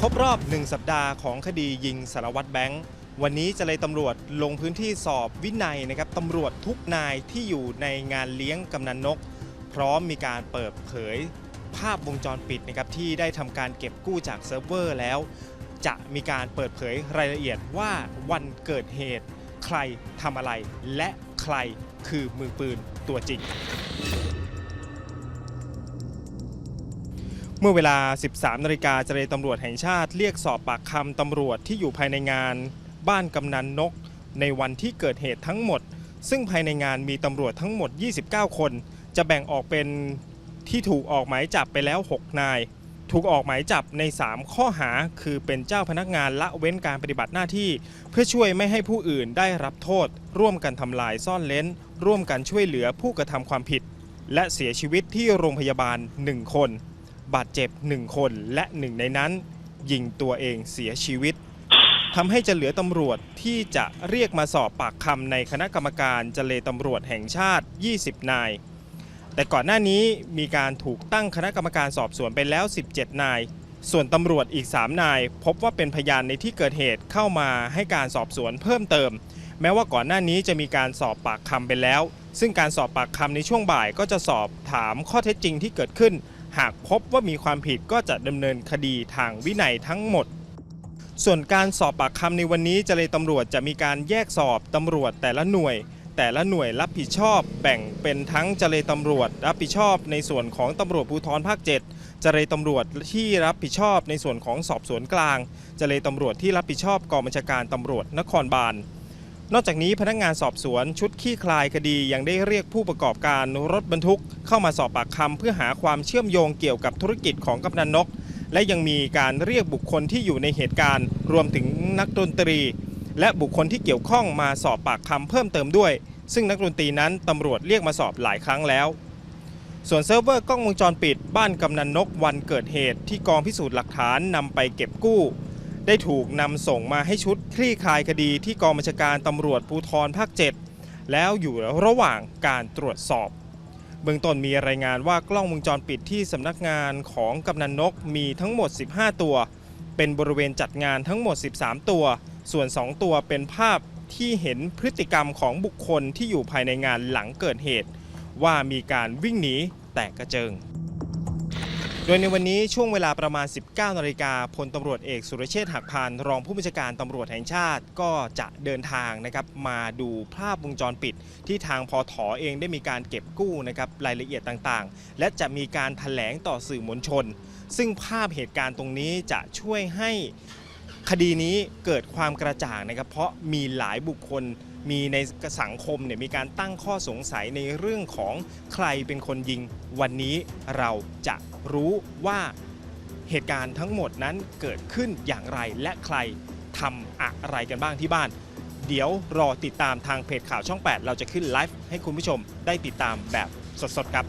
ครบรอบ 1 สัปดาห์ของคดียิงสารวัตรแบงค์ วันนี้จะเลยตำรวจลงพื้นที่สอบวินัยนะครับตำรวจทุกนายที่อยู่ในงานเลี้ยงกำนันนก พร้อมมีการเปิดเผยภาพวงจรปิดนะครับที่ได้ทำการเก็บกู้จากเซิร์ฟเวอร์แล้ว จะมีการเปิดเผยรายละเอียดว่าวันเกิดเหตุ ใครทำอะไร และใครคือมือปืนตัวจริง เมื่อเวลา 13นาฬิกาเจรตำรวจแห่งชาติเรียกสอบปากคำตำรวจที่อยู่ภายในงาน บ้านกำนันนก ในวันที่เกิดเหตุทั้งหมด ซึ่งภายในงานมีตำรวจทั้งหมด 29 คน จะแบ่งออกเป็นที่ถูกออกหมายจับไปแล้ว 6 นาย ถูกออกหมายจับใน 3 ข้อหา คือเป็นเจ้าพนักงานละเว้นการปฏิบัติหน้าที่ เพื่อช่วยไม่ให้ผู้อื่นได้รับโทษ ร่วมกันทำลายซ่อนเล้น ร่วมกันช่วยเหลือผู้กระทำความผิด และเสียชีวิตที่โรงพยาบาล 1 คน บาดเจ็บ 1 คนและหนึ่งในนั้น ยิงตัวเองเสียชีวิตทำให้จะเหลือตำรวจที่จะเรียกมาสอบปากคำในคณะกรรมการเจเลตำรวจแห่งชาติ 20 นาย แต่ก่อนหน้านี้มีการถูกตั้งคณะกรรมการสอบสวนไปแล้ว 17 นาย ส่วนตำรวจอีก 3 นาย พบว่าเป็นพยานในที่เกิดเหตุเข้ามาให้การสอบสวนเพิ่มเติม แม้ว่าก่อนหน้านี้จะมีการสอบปากคำไปแล้ว ซึ่งการสอบปากคำในช่วงบ่ายก็จะสอบถามข้อเท็จจริงที่เกิดขึ้น หากพบว่ามีความผิดก็จะดำเนินคดีทางวินัยทั้งหมด ส่วนการสอบปากคำในวันนี้เจรตำรวจจะมีการแยกสอบตำรวจแต่ละหน่วย แต่ละหน่วยรับผิดชอบแบ่งเป็นทั้งเจรตำรวจ รับผิดชอบในส่วนของตำรวจภูธรภาค 7 เจรตำรวจที่รับผิดชอบในส่วนของสอบสวนกลาง เจรตำรวจที่รับผิดชอบกองบัญชาการตำรวจนครบาล นอกจากนี้พนักงานสอบสวนชุดขี้คลายคดียังได้เรียกผู้ประกอบการรถบรรทุก เข้ามาสอบปากคำเพื่อหาความเชื่อมโยงเกี่ยวกับธุรกิจของกำนันนก และยังมีการเรียกบุคคลที่อยู่ในเหตุการณ์ รวมถึงนักดนตรี และบุคคลที่เกี่ยวข้องมาสอบปากคำเพิ่มเติมด้วย ซึ่งนักดนตรีนั้นตำรวจเรียกมาสอบหลายครั้งแล้ว ส่วนเซิร์ฟเวอร์กล้องวงจรปิด บ้านกำนันนกวันเกิดเหตุที่กองพิสูจน์หลักฐานนำไปเก็บกู้ ได้ถูกนำส่งมาให้ชุดคลี่คลายคดีที่กองบัญชาการตำรวจภูธรภาค 7 แล้วอยู่ระหว่างการตรวจสอบ เบื้องต้นมีรายงานว่ากล้องวงจรปิดที่สำนักงานของกำนันนกมีทั้งหมด 15 ตัว เป็นบริเวณจัดงานทั้งหมด 13 ตัว ส่วน 2 ตัวเป็นภาพที่เห็นพฤติกรรมของบุคคลที่อยู่ภายในงานหลังเกิดเหตุ ว่ามีการวิ่งหนีแตกกระเจิง โดยในวันนี้ช่วงเวลาประมาณ 19นาฬิกาพลตำรวจเอกสุรเชษฐ์หักพานรองผู้บัญชาการตำรวจแห่งชาติก็จะเดินทางนะครับมาดูภาพวงจรปิด ที่ทางพอถอเองได้มีการเก็บกู้นะครับรายละเอียดต่างๆ และจะมีการถแถลงต่อสื่อมวลชน ซึ่งภาพเหตุการณ์ตรงนี้จะช่วยให้คดีนี้เกิดความกระจ่างนะครับเพราะมีหลายบุคคล มีในสังคมเนี่ยมีการตั้งข้อสงสัยในเรื่องของใครเป็นคนยิง วันนี้เราจะรู้ว่าเหตุการณ์ทั้งหมดนั้นเกิดขึ้นอย่างไรและใครทำอะไรกันบ้างที่บ้าน เดี๋ยวรอติดตามทางเพจข่าวช่อง 8 เราจะขึ้นไลฟ์ให้คุณผู้ชมได้ติดตามแบบสดๆครับ